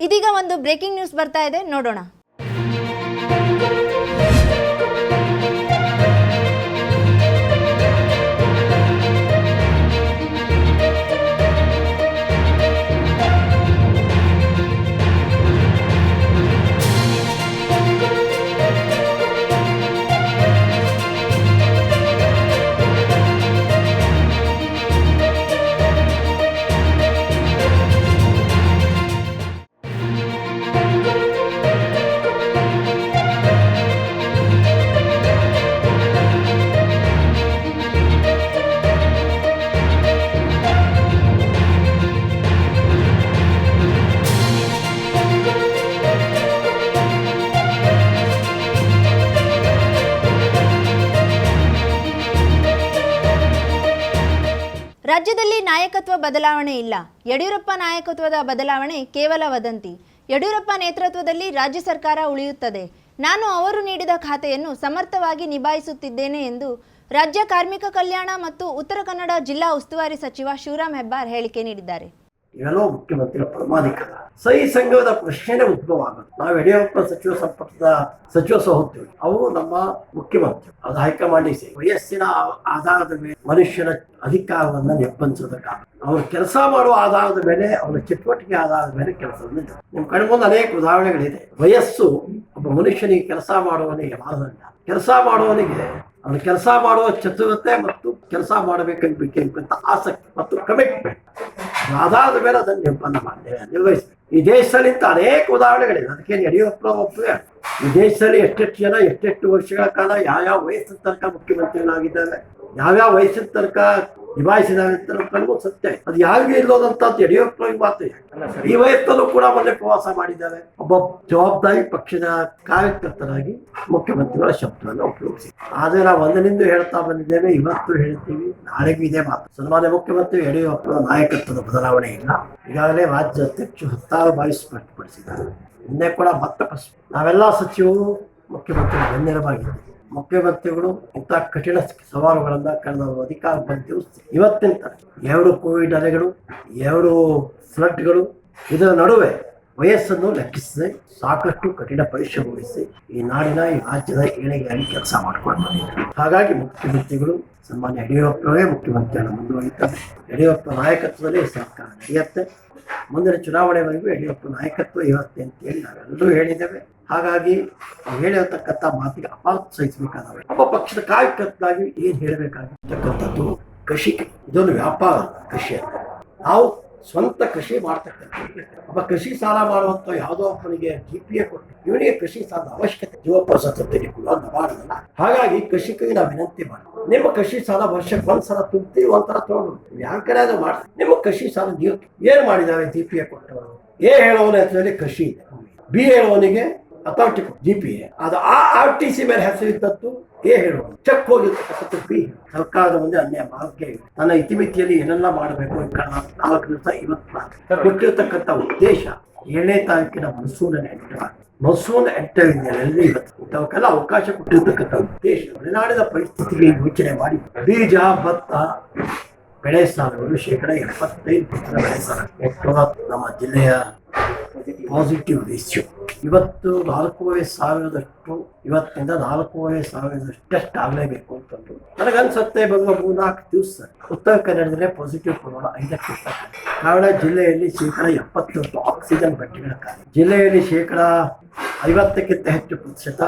ಇದೀಗ ಒಂದು breaking news ಬರ್ತಾ ಇದೆ. ನೋಡೋಣ. ರಾಜ್ಯದಲ್ಲಿ ನಾಯಕತ್ವ ಬದಲಾವಣೆ ಇಲ್ಲ. ಯಡಿಯೂರಪ್ಪ ನಾಯಕತ್ವದ ಬದಲಾವಣೆ ಕೇವಲ ವದಂತಿ. ಯಡಿಯೂರಪ್ಪ ನೇತೃತ್ವದಲ್ಲಿ ರಾಜ್ಯ ಸರ್ಕಾರ ಉಳಿಯುತ್ತದೆ. ನಾನು ಅವರು ನೀಡಿದ ಖಾತೆಯನ್ನು ಸಮರ್ಥವಾಗಿ ನಿಭಾಯಿಸುತ್ತಿದ್ದೇನೆ ಎಂದು ರಾಜ್ಯ ಕಾರ್ಮಿಕ ಕಲ್ಯಾಣ ಮತ್ತು ಉತ್ತರ ಕನ್ನಡ ಜಿಲ್ಲಾ ಉಸ್ತುವಾರಿ ಸಚಿವ ಶಿವರಾಮ್ ಹೆಬ್ಬಾರ್ ಹೇಳಿಕೆ ನೀಡಿದ್ದಾರೆ. ಸಹಿ ಸಂಘದ ಪ್ರಶ್ನೆನೇ ಉದ್ಭವ ಆಗುತ್ತೆ ನಾವು ಯಡಿಯೂರಪ್ಪ ಸಚಿವ ಸಂಪುಟದ ಸಚಿವ ಹೋಗ್ತೀವಿ ಅವರು ನಮ್ಮ ಮುಖ್ಯಮಂತ್ರಿ. ಅದು ಹೈಕಮಾಂಡಿಗೆ ಸೇರಿ ವಯಸ್ಸಿನ ಆಧಾರದ ಮೇಲೆ ಮನುಷ್ಯನ ಅಧಿಕಾರವನ್ನ ಕಾರಣ. ಅವರು ಕೆಲಸ ಮಾಡುವ ಆಧಾರದ ಮೇಲೆ, ಅವರ ಚಟುವಟಿಕೆ ಆಧಾರದ ಮೇಲೆ ಕೆಲಸ ನಿಮ್ಮ ನಿಮ್ ಕಣ್ಮುಂದೆ ಮುಂದೆ ಅನೇಕ ಉದಾಹರಣೆಗಳಿದೆ. ವಯಸ್ಸು ಒಬ್ಬ ಮನುಷ್ಯನಿಗೆ ಕೆಲಸ ಮಾಡುವವನಿಗೆ ಮಾನದಂಡ. ಕೆಲಸ ಮಾಡುವವನಿಗೆ, ಅವನು ಕೆಲಸ ಮಾಡುವ ಚತುರತೆ ಮತ್ತು ಕೆಲಸ ಮಾಡಬೇಕಂತ ಆಸಕ್ತಿ ಮತ್ತು ಕಮಿಟ್ಮೆಂಟ್ ಆಧಾರದ ಮೇಲೆ ಅದನ್ನು ನಿರ್ಬಂಧ ಮಾಡಿದ್ದೇವೆ ನಿರ್ವಹಿಸಿ ಈ ದೇಶದಲ್ಲಿ ಇಂಥ ಅನೇಕ ಉದಾಹರಣೆಗಳಿದೆ ಅದಕ್ಕೆ ಯಡಿಯೂರಪ್ಪ ಒಪ್ಪುವೆ ಈ ದೇಶದಲ್ಲಿ ಎಷ್ಟೆಷ್ಟು ಜನ, ಎಷ್ಟೆಷ್ಟು ವರ್ಷಗಳ ಕಾಲ, ಯಾವ್ಯಾವ ವಯಸ್ಸಿನ ತನಕ ಮುಖ್ಯಮಂತ್ರಿಗಳಾಗಿದ್ದಾರೆ, ಯಾವ್ಯಾವ ವಯಸ್ಸಿನ ತನಕ ನಿಭಾಯಿಸಿದ್ದಾರೆ ಅಂತ ಕಣ್ಮುಂದೆ ಸತ್ಯ. ಅದು ಯಾರಿಗೂ ಇಲ್ಲೋದಂತ ಯಡಿಯೂರಪ್ಪ ಮಾತು. ಈ ವಯಸ್ಸಲ್ಲೂ ಕೂಡ ಮೊನ್ನೆ ಪ್ರವಾಸ ಮಾಡಿದ್ದಾರೆ. ಒಬ್ಬ ಜವಾಬ್ದಾರಿ ಪಕ್ಷದ ಕಾರ್ಯಕರ್ತರಾಗಿ ಮುಖ್ಯಮಂತ್ರಿಗಳ ಶಬ್ದವನ್ನು ಉಪಯೋಗಿಸಿ. ಆದರೆ ನಾವು ಒಂದನಿಂದ ಹೇಳ್ತಾ ಬಂದಿದ್ದೇವೆ ಇವತ್ತು ಹೇಳ್ತೀವಿ ನಾಳೆಗೂ ಇದೇ ಮಾತು. ಸನ್ಮಾನ್ಯ ಮುಖ್ಯಮಂತ್ರಿ ಯಡಿಯೂರಪ್ಪನ ನಾಯಕತ್ವದ ಬದಲಾವಣೆ ಇಲ್ಲ. ಈಗಾಗಲೇ ರಾಜ್ಯ ಅಧ್ಯಕ್ಷರು ಹತ್ತಾರು ಬಾರಿ ಸ್ಪಷ್ಟಪಡಿಸಿದ್ದಾರೆ. ನಿನ್ನೆ ಕೂಡ ಮತ್ತೆ ಪ್ರಶ್ನೆ. ನಾವೆಲ್ಲ ಸಚಿವರು ಮುಖ್ಯಮಂತ್ರಿ ಬೆನ್ನೆಲುಬಾಗಿದ್ದೀವಿ. ಮುಖ್ಯಮಂತ್ರಿಗಳು ಇಂತಹ ಕಠಿಣ ಸವಾಲುಗಳನ್ನ ಕಳೆದ ಅಧಿಕಾರ ಬಂದಿವೆ ಇವತ್ತಿನ ಎರಡು ಕೋವಿಡ್ ಅಲೆಗಳು, ಎರಡು ಫ್ಲಡ್ಗಳು, ಇದರ ನಡುವೆ ವಯಸ್ಸನ್ನು ಲೆಕ್ಕಿಸದೆ ಸಾಕಷ್ಟು ಕಠಿಣ ಪರಿಶ್ರಮಿಸಿ ಈ ನಾಡಿನ ಈ ರಾಜ್ಯದ ಏಳಿಗೆಯಾಗಿ ಕೆಲಸ ಮಾಡಿಕೊಂಡು ಬಂದಿದ್ದಾರೆ. ಹಾಗಾಗಿ ಮುಖ್ಯಮಂತ್ರಿಗಳು ಸನ್ಮಾನ್ಯ ಯಡಿಯೂರಪ್ಪನವೇ ಮುಖ್ಯಮಂತ್ರಿ ಅಲ್ಲ ಮುಂದುವರಿತಾರೆ ಯಡಿಯೂರಪ್ಪ ನಾಯಕತ್ವದಲ್ಲಿ ಸರ್ಕಾರ ನಡೆಯುತ್ತೆ. ಮುಂದಿನ ಚುನಾವಣೆವರೆಗೂ ಯಡಿಯೂರಪ್ಪ ನಾಯಕತ್ವ ಇರುತ್ತೆ ಅಂತೇಳಿ ನಾವೆಲ್ಲರೂ ಹೇಳಿದ್ದೇವೆ. ಹಾಗಾಗಿ ಹೇಳಿರತಕ್ಕಂಥ ಮಾತಿಗೆ ಅಪಾರ್ಥ ಸಹಿಸಬೇಕಾದವೆ ಒಬ್ಬ ಪಕ್ಷದ ಕಾರ್ಯಕರ್ತರಾಗಿ ಏನು ಹೇಳಬೇಕಾಗಿರ್ತಕ್ಕಂಥದ್ದು ಕೃಷಿ ಇದೊಂದು ವ್ಯಾಪಾರ ಕೃಷಿ ನಾವು ಸ್ವಂತ ಕೃಷಿ ಮಾಡ್ತಕ್ಕಂಥ ಒಬ್ಬ ಕೃಷಿ ಸಾಲ ಮಾಡುವಂತ ಯಾವುದೋ ಒಬ್ಬನಿಗೆ ಜಿ ಪಿ ಎ ಕೊಟ್ಟು ಇವನಿಗೆ ಕೃಷಿ ಸಾಲದ ಅವಶ್ಯಕತೆ ಜೀವಪ್ರಸಾದ ತೆಗೆದುಕೊಳ್ಳುವ ಮಾಡೋದಲ್ಲ ಹಾಗಾಗಿ ಕೃಷಿಕರಿಗೆ ನಾವು ವಿನಂತಿ ಮಾಡಿ. ನಿಮ್ಮ ಕೃಷಿ ಸಾಲ ವರ್ಷಕ್ಕೆ ಒಂದ್ಸಲ ತುಂಬ್ತೀವಿ ಒಂಥರ ತೊಗೊಂಡು ಯಾವ ಕಡೆ ಅದು ಮಾಡಿ ನಿಮ್ಮ ಕೃಷಿ ಸಾಲ ನೀವು ಏನ್ ಮಾಡಿದಾವೆ ಜಿ ಪಿ ಎ ಕೊಟ್ಟವರು ಎ ಕೃಷಿ ಇದೆ. ಬಿ ಹೇಳುವವನಿಗೆ ಅಥಾರಿಟಿ ಜಿ ಪಿ ಎ ಅದು ಆ ಆರ್ ಟಿ ಸಿ ಮೇಲೆ ಹೆಸರಿದ್ದದ್ದು ಏ ಹೇಳುವ. ಚೆಕ್ ಹೋಗಿರ್ತಕ್ಕಂಥ ಬಿ ಸರ್ಕಾರದ ಮುಂದೆ ಅನ್ಯ ಭಾಗ್ಯ ನನ್ನ ತನ್ನ ಇತಿಮಿತಿಯಲ್ಲಿ ಏನೆಲ್ಲ ಮಾಡಬೇಕು ನಾಲ್ಕು ದಿವಸ ಇವತ್ತು ಕೊಟ್ಟಿರತಕ್ಕಂಥ ಉದ್ದೇಶ ಏಳನೇ ತಾರೀಕಿನ ಮನ್ಸೂನ್ ಎಂಟರ್. ಮನ್ಸೂನ್ ಎಂಟರ್ ಇವತ್ತು ಇಂಥವಕ್ಕೆಲ್ಲ ಅವಕಾಶ ಕೊಟ್ಟಿರ್ತಕ್ಕಂಥ ಉದ್ದೇಶ. ಮಲೆನಾಡಿನ ಪರಿಸ್ಥಿತಿಗೆ ಯೋಚನೆ ಮಾಡಿ. ಬೀಜ ಭತ್ತ ಬೆಳೆ ಸಾಲಗಳು ಶೇಕಡ ಎಪ್ಪತ್ತೈದು ಪರ್ಸೆಂಟ್ ಬೆಳೆ ಸಾಲ. ನಮ್ಮ ಜಿಲ್ಲೆಯ ಪಾಸಿಟಿವ್ ರೇಷಿಯೋ ಇವತ್ತು ನಾಲ್ಕೂವರೆ ಸಾವಿರದಷ್ಟು, ಇವತ್ತಿಂದ ನಾಲ್ಕೂವರೆ ಸಾವಿರದಷ್ಟು ಆಗಲೇಬೇಕು ಅಂತಂದು ನನಗನ್ಸುತ್ತೆ ಬರುವ ಮೂರ್ನಾಲ್ಕು ದಿವಸ ಉತ್ತರ ಕನ್ನಡದಲ್ಲೇ ಪಾಸಿಟಿವ್ ಕೊರೋನಾ ಐದಕ್ಕೆ ಇರ್ತಕ್ಕಂಥ ಕಾರಣ ಜಿಲ್ಲೆಯಲ್ಲಿ ಶೇಕಡ ಎಪ್ಪತ್ತೊಂದು ಆಕ್ಸಿಜನ್ ಬೆಡ್ಗಳ ಖಾಲಿ. ಜಿಲ್ಲೆಯಲ್ಲಿ ಶೇಕಡ ಐವತ್ತಕ್ಕಿಂತ ಹೆಚ್ಚು ಪ್ರತಿಶತ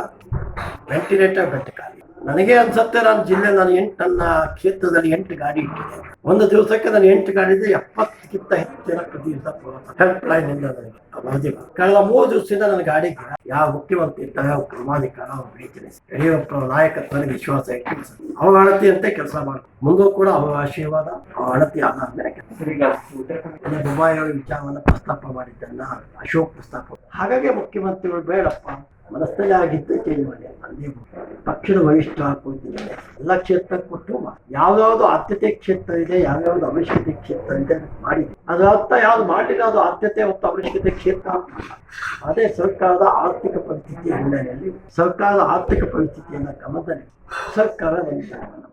ವೆಂಟಿಲೇಟರ್ ಬೆಡ್ ಖಾಲಿ. ನನಗೆ ಅನ್ಸುತ್ತೆ ನಾನು ಜಿಲ್ಲೆ ನಾನು ಎಂಟು ನನ್ನ ಕ್ಷೇತ್ರದಲ್ಲಿ ಎಂಟು ಗಾಡಿ ಇಟ್ಟಿದ್ದೇನೆ. ಒಂದು ದಿವಸಕ್ಕೆ ನಾನು ಎಂಟು ಗಾಡಿ ಇದ್ರೆ ಎಪ್ಪತ್ತಕ್ಕಿಂತ ಹೆಚ್ಚಿನ ಜನ ಪ್ರತಿ ದಿವಸ ಹೆಲ್ಪ್ ಲೈನ್ ಇಂದ ನನಗೆ. ಕಳೆದ ಮೂರು ದಿವಸದಿಂದ ನನ್ನ ಗಾಡಿಗೆ ಯಾವ ಮುಖ್ಯಮಂತ್ರಿ ಇರ್ತಾರೆ ಯಾವ ಕ್ರಮಾಧಿಕಾರ ಅವ್ರ ಬೆಳಿತೀನಿ ಯಡಿಯೂರಪ್ಪ ನಾಯಕತ್ವದಲ್ಲಿ ವಿಶ್ವಾಸ ಇಟ್ಟು ಅವ ಅಳತೆಯಂತೆ ಕೆಲಸ ಮಾಡಿ ಮುಂದೂ ಕೂಡ ಅವರ ಆಶೀರ್ವಾದ ಅವರ ಅಣತಿ ಆಧಾರ ಮೇಲೆ ದುಬಾಯಿ ವಿಚಾರವನ್ನು ಪ್ರಸ್ತಾಪ ಮಾಡಿದ್ದನ್ನ ಅಶೋಕ್ ಪ್ರಸ್ತಾಪ ಹಾಗಾಗಿ ಮುಖ್ಯಮಂತ್ರಿಗಳು ಬೇಡಪ್ಪ. ಮನಸ್ಸಲ್ಲಿ ಆಗಿದ್ದು ಚೇಂಜ್ ಮಾಡಿ ಅಲ್ಲಿ ಪಕ್ಷದ ವರಿಷ್ಠ ಹಾಕೋದಿಲ್ಲ ಎಲ್ಲ ಕ್ಷೇತ್ರ ಕೊಟ್ಟು ಯಾವ್ದಾವ್ದು ಆದ್ಯತೆ ಕ್ಷೇತ್ರ ಇದೆ ಯಾವ್ಯಾವ್ದು ಅವಶ್ಯಕತೆ ಕ್ಷೇತ್ರ ಇದೆ ಮಾಡಿ ಮಾಡಿದೆ. ಅದು ಅರ್ಥ ಯಾವ್ದು ಮಾಡಲಿಲ್ಲ, ಅದು ಆದ್ಯತೆ ಮತ್ತು ಅವಶ್ಯಕತೆ ಕ್ಷೇತ್ರ ಅದೇ ಸರ್ಕಾರದ ಆರ್ಥಿಕ ಪರಿಸ್ಥಿತಿ ಹಿನ್ನೆಲೆಯಲ್ಲಿ ಸರ್ಕಾರದ ಆರ್ಥಿಕ ಪರಿಸ್ಥಿತಿಯನ್ನು ಗಮನದಲ್ಲಿ ಸರ್ಕಾರ ಒಂದು